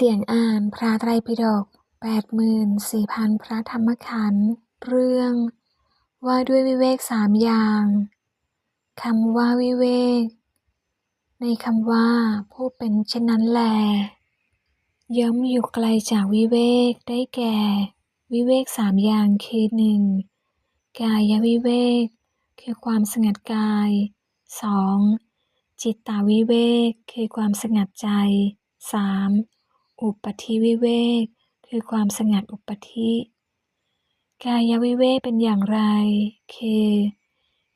เสียงอ่านพระไตรปิฎกแปดหมื่นสี่พันพระธรรมขันธ์ เรื่อง ว่าด้วยวิเวกสามอย่าง คำว่าวิเวก ในคำว่าผู้เป็นเช่นนั้นแล ย่อมอยู่ไกลจากวิเวกได้แก่ วิเวกสามอย่างคือหนึ่งกายวิเวก คือความสงัดกายสองจิตตาวิเวก คือความสงัดใจสาม อุปธิวิเวกคือความสงัดอุปธิ กายวิเวกเป็นอย่างไรคือ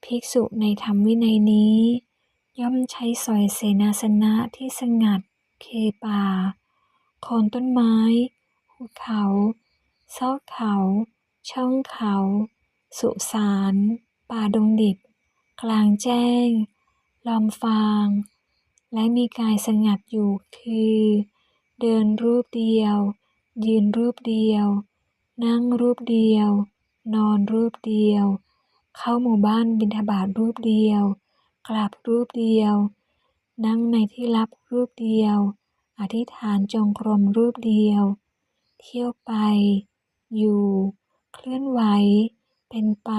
ภิกษุในธรรมวินัยนี้ ย่อมใช้สอยเสนาสนะที่สงัด เคป่าโคนต้นไม้ภูเขาซอกเขา ช่องเขา สุสาน ป่าดงดิบ กลางแจ้ง ลอมฟาง และมีกายสงัดอยู่คือ เดินรูปเดียว ยืนรูปเดียว นั่งรูปเดียว นอนรูปเดียว เข้าหมู่บ้านบิณฑบาตรูปเดียว กลับรูปเดียว นั่งในที่ลับรูปเดียว อธิษฐานจงกรมรูปเดียว เที่ยวไป อยู่ เคลื่อนไหว เป็นไป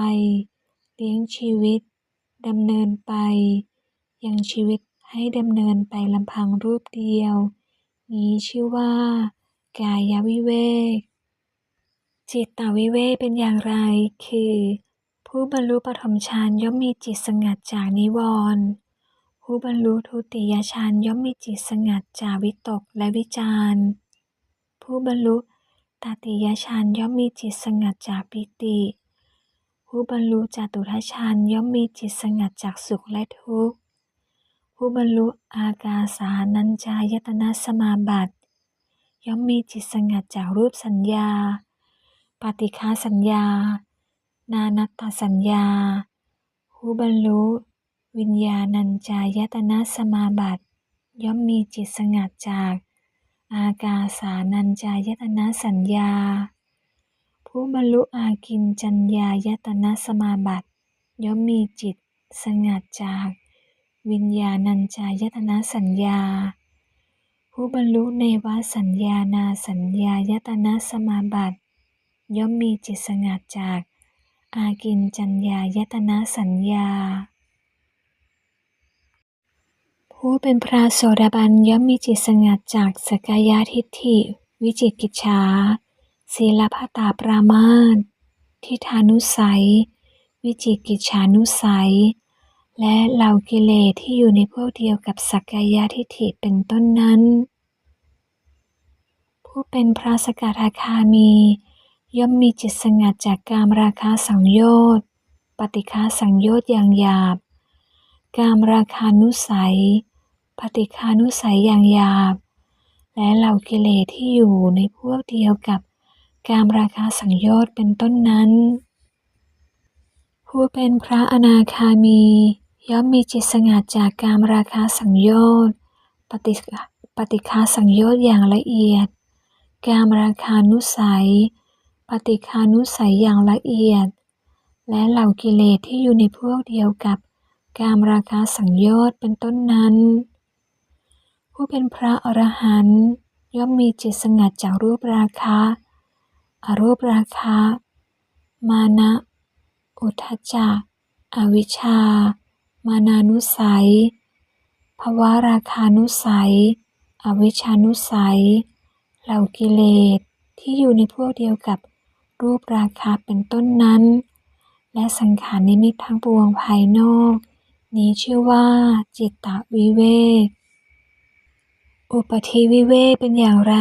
เลี้ยงชีวิตดำเนินไป ยังชีวิตให้ดำเนินไปลำพังรูปเดียว นี้ชื่อว่า กายวิเวก จิตตวิเวกเป็นอย่างไร คือ ผู้บรรลุปฐมฌานย่อมมีจิตสงัดจากนิวรณ์ผู้บรรลุทุติยฌานย่อมมีจิตสงัดจากวิตกและวิจารผู้บรรลุตติยฌานย่อมมีจิตสงัดจากปิติ ผู้บรรลุจตุทัชฌานย่อมมีจิตสงัดจากสุขและทุกข์ ผู้บรรลุอากาสานัญจายตนะสมาบัติ ย่อมมีจิตสงัดจากรูปสัญญา ปฏิฆาสัญญา นานัตตสัญญา ผู้บรรลุวิญญาณัญจายตนะสมาบัติ ย่อมมีจิตสงัดจาก อากาสานัญจายตนะสัญญา ผู้บรรลุอากินจัญญายตนะสมาบัติ ย่อมมีจิตสงัดจาก วิญญาณัญจายตนะสัญญา ผู้บรรลุเนวสัญญานาสัญญายตนะสมาบัติย่อมมีจิตสงัดจาก อากินจัญญายตนะสัญญา ผู้เป็นพระโสดาบันย่อมมีจิตสงัดจากสกายาทิฏฐิ วิจิกิจฉาศีลพัตาปรามาตทิฏฐานุสัย วิจิกิจฉานุสัย และเหล่ากิเลสที่อยู่ในพวกเดียวกับสักกายทิฏฐิเป็นต้นนั้น ผู้เป็นพระสกทาคามี ย่อมมีจิตสงัดจากการราคาสังโยชน์ปฏิฆาสังโยชน์อย่างหยาบ การราคานุสัย ปฏิฆานุสัยอย่างหยาบ และเหล่ากิเลสที่อยู่ในพวกเดียวกับการราคาสังโยชน์เป็นต้นนั้น ผู้เป็นพระอนาคามี ย่อมมีจิตสงัดจากการราคาสังโยชน์ปฏิปฏิคาสังโยชน์อย่างละเอียด การราคานุสัย ปฏิคานุสัยอย่างละเอียด และเหล่ากิเลสที่อยู่ในพวกเดียวกับการราคาสังโยชน์เป็นต้นนั้น ผู้เป็นพระอรหันต์ย่อมมีจิตสงัดจากรูปราคะ อรูปราคะ มานะ อุทจจะอวิชชา มานานุสัย ภวาราคานุสัย อวิชานุสัย เหล่ากิเลสที่อยู่ในพวกเดียวกับรูปราคาเป็นต้นนั้น และสังขารนิมิตทั้งปวงภายนอก นี้ชื่อว่าจิตตวิเวก อุปธิวิเวกเป็นอย่างไร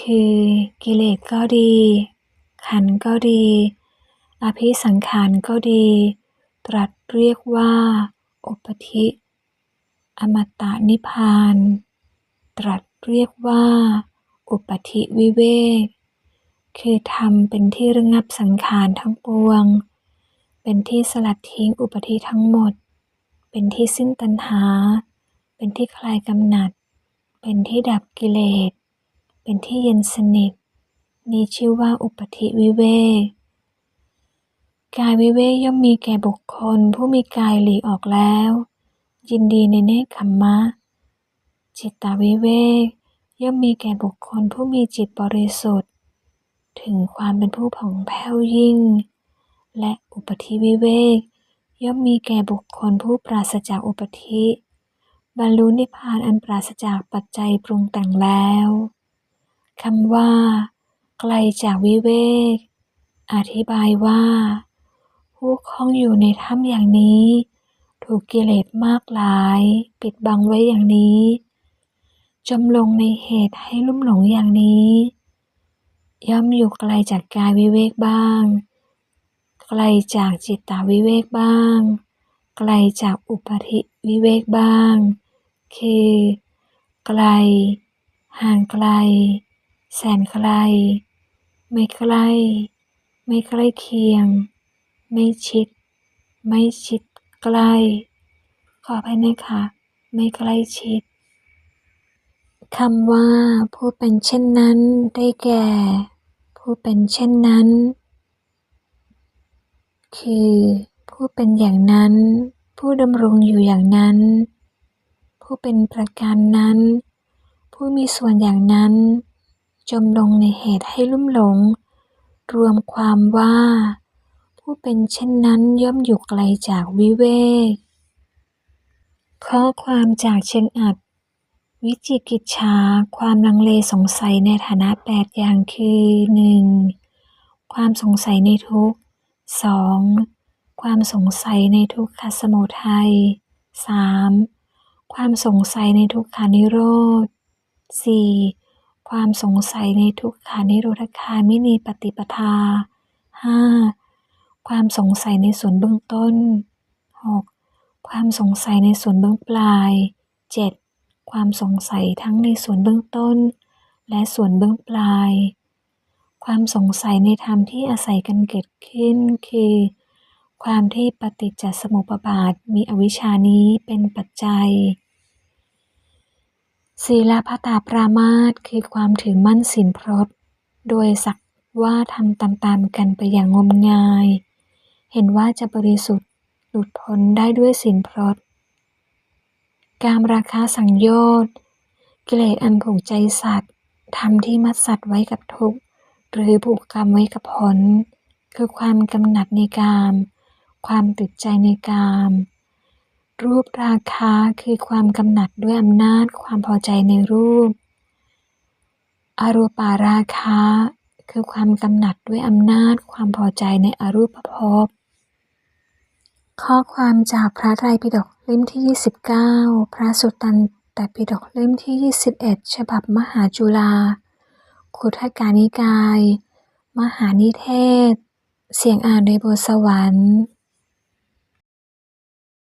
คือกิเลสก็ดี ขันก็ดี อภิสังขารก็ดี ตรัสเรียกว่า อุปธิ อมตะนิพพาน ตรัสเรียกว่า อุปธิวิเวก คือธรรมเป็นที่ระงับสังขารทั้งปวง เป็นที่สลัดทิ้งอุปธิทั้งหมด เป็นที่สิ้นตัณหา เป็นที่คลายกำหนัด เป็นที่ดับกิเลส เป็นที่เย็นสนิท นี้ชื่อว่าอุปธิวิเวก กายวิเวกย่อมมีแก่บุคคลผู้มีกายหลีออกแล้ว ยินดีในเนคขมมะ จิตตวิเวกย่อมมีแก่บุคคลผู้มีจิตบริสุทธิ์ ถึงความเป็นผู้ผ่องแผ้วยิ่ง และอุปธิวิเวกย่อมมีแก่บุคคลผู้ปราศจากอุปธิ บรรลุนิพพานอันปราศจากปัจจัยปรุงแต่งแล้วคำว่า ไกลจากวิเวก อธิบายว่า ผู้คล้องอยู่ในถ้ำอย่างนี้ ถูกกิเลสมากหลาย ปิดบังไว้อย่างนี้จมลงในเหตุให้ลุ่มหลงอย่างนี้ ย่อมอยู่ไกลจากกายวิเวกบ้าง ไกลจากจิตตวิเวกบ้าง ไกลจากอุปธิวิเวกบ้าง คือ ไกล ห่างไกล แสนไกล ไม่ใกล้ ไม่ใกล้เคียง ไม่ชิด ไม่ชิดใกล้ ขออภัยนะคะ ไม่ใกล้ชิดคำว่าผู้เป็นเช่นนั้นได้แก่ ผู้เป็นเช่นนั้น คือผู้เป็นอย่างนั้น ผู้ดำรงอยู่อย่างนั้น ผู้เป็นประการนั้น ผู้มีส่วนอย่างนั้น จมลงในเหตุให้ลุ่มหลง รวมความว่า ผู้เป็นเช่นนั้นย่อมอยู่ไกลจากวิเวก ข้อความจากเชิงอัด วิจิกิจฉาความลังเลสงสัยในฐานะแปดอย่างคือหนึ่งความสงสัยในทุกข์สองความสงสัยในทุกขสมุทัยสามความสงสัยในทุกขานิโรธสี่ความสงสัยในทุกขานิโรธคามินีปฏิปทาห้า ความสงสัยในส่วนเบื้องต้นหกความสงสัยในส่วนเบื้องปลายเจ็ดความสงสัยทั้งในส่วนเบื้องต้น และส่วนเบื้องปลาย ความสงสัยในธรรมที่อาศัยกันเกิดขึ้นคือ ความที่ปฏิจจสมุปบาทมีอวิชชานี้เป็นปัจจัยศีลพัตาปรามาสคือความถือมั่นศีลพรตโดยสักว่าทำตามๆกันไปอย่างงมงาย เห็นว่าจะบริสุทธิ์หลุดพ้นได้ด้วยศีลพรตการราคาสังโยชน์ กิเลสอันผูกใจสัตว์ทำที่มัดสัตว์ไว้กับทุกข์หรือผูกกรรมไว้กับผล คือความกำหนัดในกาม ความติดใจในกาม รูปราคาคือความกำหนัดด้วยอำนาจความพอใจในรูป อรูปาราคะคือความกำหนัดด้วยอำนาจความพอใจในอรูปภพ ข้อความจากพระไตรปิฎกเล่มที่ 29 พระสุตตันตปิฎกเล่มที่ 21 ฉบับมหาจุฬาคุทกานิกาย มหานิเทศ เสียงอ่านโดยบัวสวรรค์